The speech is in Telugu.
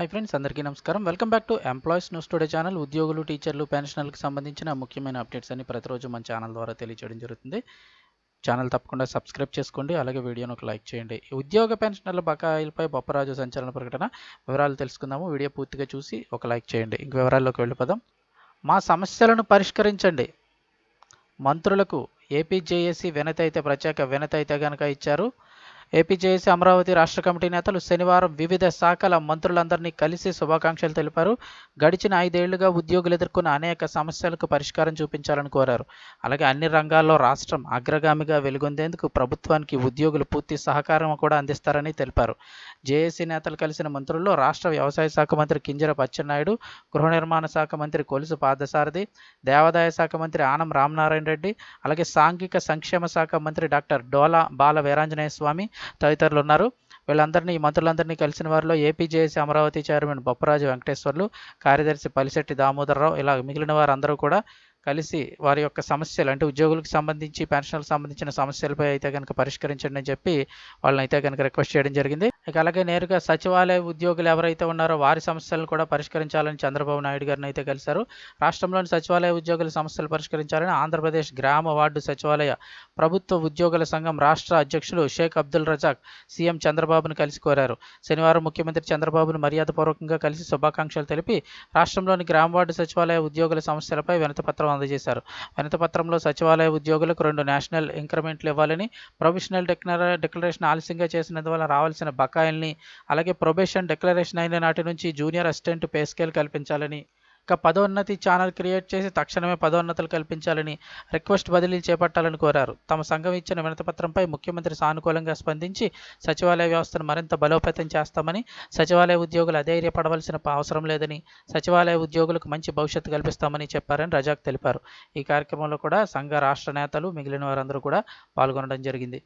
హై ఫ్రెండ్స్ అందరికీ నమస్కారం. Welcome back to employees news today channel ఉద్యోగులు టీచర్లు పెన్షనర్లకు సంబంధించిన ముఖ్యమైన అప్డేట్స్ అన్ని ప్రతిరోజు మన ఛానల్ ద్వారా తెలియజేయడం జరుగుతుంది. ఛానల్ తప్పకుండా సబ్స్క్రైబ్ చేసుకోండి. అలాగే వీడియోను ఒక లైక్ చేయండి. ఉద్యోగ పెన్షనర్ల బకాయిలపై బొప్పరాజు సంచలన ప్రకటన వివరాలు తెలుసుకుందాము. వీడియో పూర్తిగా చూసి ఒక లైక్ చేయండి. ఇంక వివరాల్లోకి వెళ్ళిపోదాం. మా సమస్యలను పరిష్కరించండి. మంత్రులకు ఏపీజేఏసీ వినతి అయితే ప్రత్యేక వినతి అయితే కనుక ఇచ్చారు. ఏపీజేఏసీ అమరావతి రాష్ట్ర కమిటీ నేతలు శనివారం వివిధ శాఖల మంత్రులందరినీ కలిసి శుభాకాంక్షలు తెలిపారు. గడిచిన ఐదేళ్ళుగా ఉద్యోగులు ఎదుర్కొన్న అనేక సమస్యలకు పరిష్కారం చూపించాలని కోరారు. అలాగే అన్ని రంగాల్లో రాష్ట్రం అగ్రగామిగా వెలుగొందేందుకు ప్రభుత్వానికి ఉద్యోగులు పూర్తి సహకారం కూడా అందిస్తారని తెలిపారు. జేఏసీ నేతలు కలిసిన మంత్రుల్లో రాష్ట్ర వ్యవసాయ శాఖ మంత్రి కింజర పచ్చెన్నాయుడు గృహ నిర్మాణ శాఖ మంత్రి కొలుసు పాదసారథి దేవాదాయ శాఖ మంత్రి ఆనం రామనారాయణ రెడ్డి అలాగే సాంఘిక సంక్షేమ శాఖ మంత్రి డాక్టర్ డోలా బాల వీరాంజనేయ స్వామి తదితరులు ఉన్నారు. వీళ్ళందరినీ ఈ మంత్రులందరినీ కలిసిన వారిలో ఏపీజేఏసీ అమరావతి చైర్మన్ బొప్పరాజు వెంకటేశ్వర్లు కార్యదర్శి పలిశెట్టి దామోదరరావు ఇలా మిగిలిన వారందరూ కూడా కలిసి వారి యొక్క సమస్యలు అంటే ఉద్యోగులకు సంబంధించి పెన్షన్లకు సంబంధించిన సమస్యలపై అయితే కనుక పరిష్కరించండి అని చెప్పి వాళ్ళని అయితే కనుక రిక్వెస్ట్ చేయడం జరిగింది. ఇక అలాగే నేరుగా సచివాలయ ఉద్యోగులు ఎవరైతే ఉన్నారో వారి సమస్యలను కూడా పరిష్కరించాలని చంద్రబాబు నాయుడు గారిని అయితే కలిశారు. రాష్ట్రంలోని సచివాలయ ఉద్యోగుల సమస్యలు పరిష్కరించాలని ఆంధ్రప్రదేశ్ గ్రామ వార్డు సచివాలయ ప్రభుత్వ ఉద్యోగుల సంఘం రాష్ట్ర అధ్యక్షులు షేక్ అబ్దుల్ రజాక్ సీఎం చంద్రబాబును కలిసి కోరారు. శనివారం ముఖ్యమంత్రి చంద్రబాబును మర్యాదపూర్వకంగా కలిసి శుభాకాంక్షలు తెలిపి రాష్ట్రంలోని గ్రామ వార్డు సచివాలయ ఉద్యోగుల సమస్యలపై వినతిపత్రం అందజేశారు. వినతిపత్రంలో సచివాలయ ఉద్యోగులకు రెండు నేషనల్ ఇంక్రిమెంట్లు ఇవ్వాలని ప్రొఫెషనల్ డిక్లర డిక్లరేషన్ ఆలస్యంగా చేసినందువల్ల రావాల్సిన బకాయిల్ని అలాగే ప్రొబేషన్ డిక్లరేషన్ అయిన నాటి నుంచి జూనియర్ అసిస్టెంట్ పే స్కేల్ కల్పించాలని ఇక పదోన్నతి ఛానల్ క్రియేట్ చేసి తక్షణమే పదోన్నతులు కల్పించాలని రిక్వెస్ట్ బదిలీలు చేపట్టాలని కోరారు. తమ సంఘం ఇచ్చిన వినతిపత్రంపై ముఖ్యమంత్రి సానుకూలంగా స్పందించి సచివాలయ వ్యవస్థను మరింత బలోపేతం చేస్తామని సచివాలయ ఉద్యోగులు అధైర్యపడవలసిన అవసరం లేదని సచివాలయ ఉద్యోగులకు మంచి భవిష్యత్తు కల్పిస్తామని చెప్పారని రజాక్ తెలిపారు. ఈ కార్యక్రమంలో కూడా సంఘ రాష్ట్ర నేతలు మిగిలిన వారందరూ కూడా పాల్గొనడం జరిగింది.